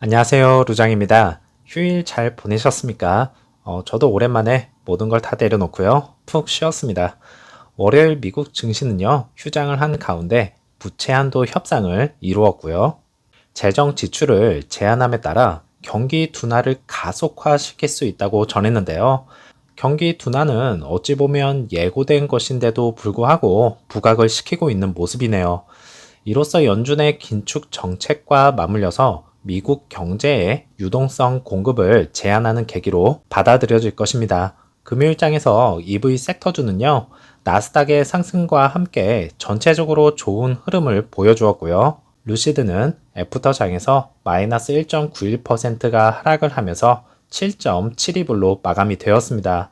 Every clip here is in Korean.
안녕하세요. 루장입니다. 휴일 잘 보내셨습니까? 어, 저도 오랜만에 모든 걸 다 내려놓고요. 푹 쉬었습니다. 월요일 미국 증시는요, 휴장을 한 가운데 부채 한도 협상을 이루었고요. 재정 지출을 제한함에 따라 경기 둔화를 가속화시킬 수 있다고 전했는데요. 경기 둔화는 어찌 보면 예고된 것인데도 불구하고 부각을 시키고 있는 모습이네요. 이로써 연준의 긴축 정책과 맞물려서 미국 경제의 유동성 공급을 제한하는 계기로 받아들여질 것입니다. 금요일장에서 EV 섹터주는요, 나스닥의 상승과 함께 전체적으로 좋은 흐름을 보여주었고요. 루시드는 애프터장에서 마이너스 1.91%가 하락을 하면서 7.72불로 마감이 되었습니다.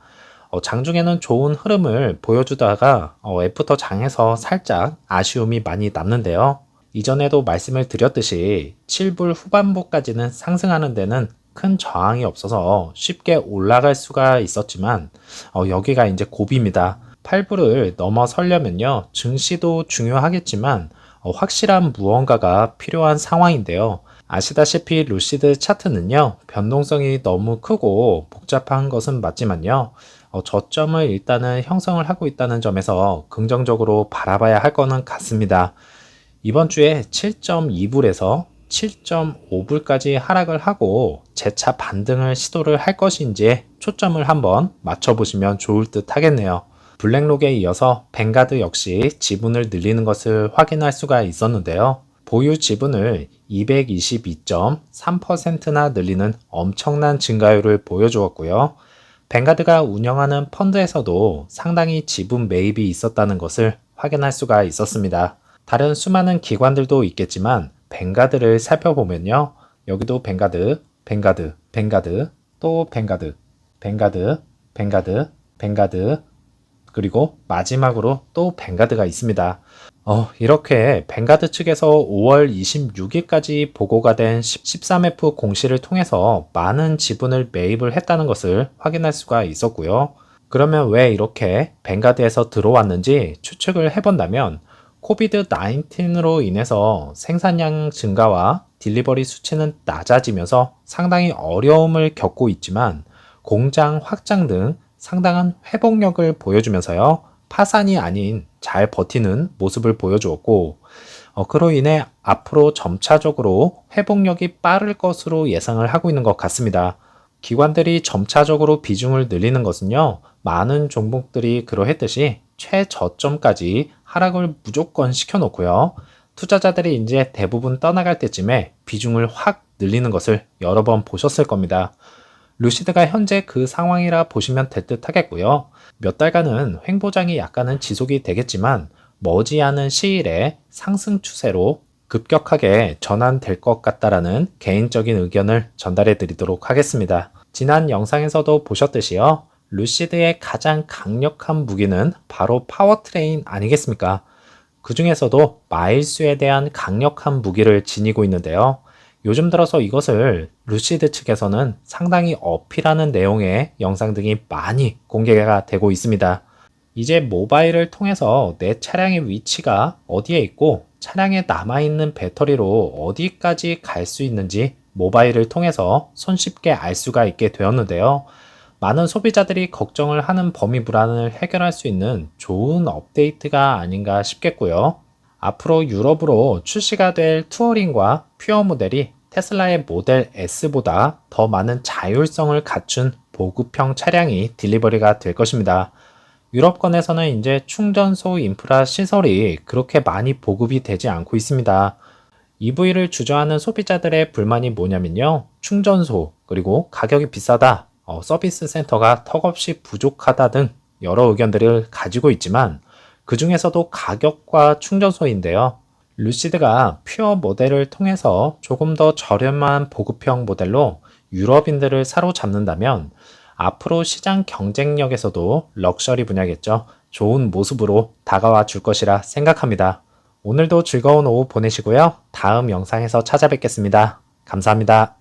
어, 장중에는 좋은 흐름을 보여주다가 어, 애프터 장에서 살짝 아쉬움이 많이 남는데요. 이전에도 말씀을 드렸듯이 7불 후반부까지는 상승하는 데는 큰 저항이 없어서 쉽게 올라갈 수가 있었지만 어, 여기가 이제 고비입니다. 8불을 넘어서려면요 증시도 중요하겠지만 어, 확실한 무언가가 필요한 상황인데요. 아시다시피 루시드 차트는요 변동성이 너무 크고 복잡한 것은 맞지만요 어, 저점을 일단은 형성을 하고 있다는 점에서 긍정적으로 바라봐야 할 거는 같습니다. 이번 주에 7.2불에서 7.5불까지 하락을 하고 재차 반등을 시도를 할 것인지 초점을 한번 맞춰보시면 좋을 듯 하겠네요. 블랙록에 이어서 뱅가드 역시 지분을 늘리는 것을 확인할 수가 있었는데요. 보유 지분을 222.3%나 늘리는 엄청난 증가율을 보여주었고요. 뱅가드가 운영하는 펀드에서도 상당히 지분 매입이 있었다는 것을 확인할 수가 있었습니다. 다른 수많은 기관들도 있겠지만 뱅가드를 살펴보면요. 여기도 뱅가드, 뱅가드, 뱅가드, 또 뱅가드, 뱅가드, 뱅가드, 뱅가드, 그리고 마지막으로 또 뱅가드가 있습니다. 어, 이렇게 뱅가드 측에서 5월 26일까지 보고가 된 13F 공시를 통해서 많은 지분을 매입을 했다는 것을 확인할 수가 있었고요. 그러면 왜 이렇게 뱅가드에서 들어왔는지 추측을 해본다면 코비드-19으로 인해서 생산량 증가와 딜리버리 수치는 낮아지면서 상당히 어려움을 겪고 있지만 공장 확장 등 상당한 회복력을 보여주면서요. 파산이 아닌 잘 버티는 모습을 보여주었고, 어, 그로 인해 앞으로 점차적으로 회복력이 빠를 것으로 예상을 하고 있는 것 같습니다. 기관들이 점차적으로 비중을 늘리는 것은요, 많은 종목들이 그러했듯이 최저점까지 하락을 무조건 시켜놓고요. 투자자들이 이제 대부분 떠나갈 때쯤에 비중을 확 늘리는 것을 여러 번 보셨을 겁니다. 루시드가 현재 그 상황이라 보시면 될 듯 하겠고요. 몇 달간은 횡보장이 약간은 지속이 되겠지만 머지않은 시일에 상승 추세로 급격하게 전환될 것 같다라는 개인적인 의견을 전달해 드리도록 하겠습니다. 지난 영상에서도 보셨듯이요. 루시드의 가장 강력한 무기는 바로 파워트레인 아니겠습니까? 그 중에서도 마일수에 대한 강력한 무기를 지니고 있는데요. 요즘 들어서 이것을 루시드 측에서는 상당히 어필하는 내용의 영상 등이 많이 공개가 되고 있습니다. 이제 모바일을 통해서 내 차량의 위치가 어디에 있고 차량에 남아있는 배터리로 어디까지 갈 수 있는지 모바일을 통해서 손쉽게 알 수가 있게 되었는데요. 많은 소비자들이 걱정을 하는 범위 불안을 해결할 수 있는 좋은 업데이트가 아닌가 싶겠고요. 앞으로 유럽으로 출시가 될 투어링과 퓨어 모델이 테슬라의 모델 S보다 더 많은 자율성을 갖춘 보급형 차량이 딜리버리가 될 것입니다. 유럽권에서는 이제 충전소 인프라 시설이 그렇게 많이 보급이 되지 않고 있습니다. EV를 주저하는 소비자들의 불만이 뭐냐면요. 충전소, 그리고 가격이 비싸다, 어, 서비스 센터가 턱없이 부족하다 등 여러 의견들을 가지고 있지만 그 중에서도 가격과 충전소인데요. 루시드가 퓨어 모델을 통해서 조금 더 저렴한 보급형 모델로 유럽인들을 사로잡는다면 앞으로 시장 경쟁력에서도 럭셔리 분야겠죠. 좋은 모습으로 다가와 줄 것이라 생각합니다. 오늘도 즐거운 오후 보내시고요. 다음 영상에서 찾아뵙겠습니다. 감사합니다.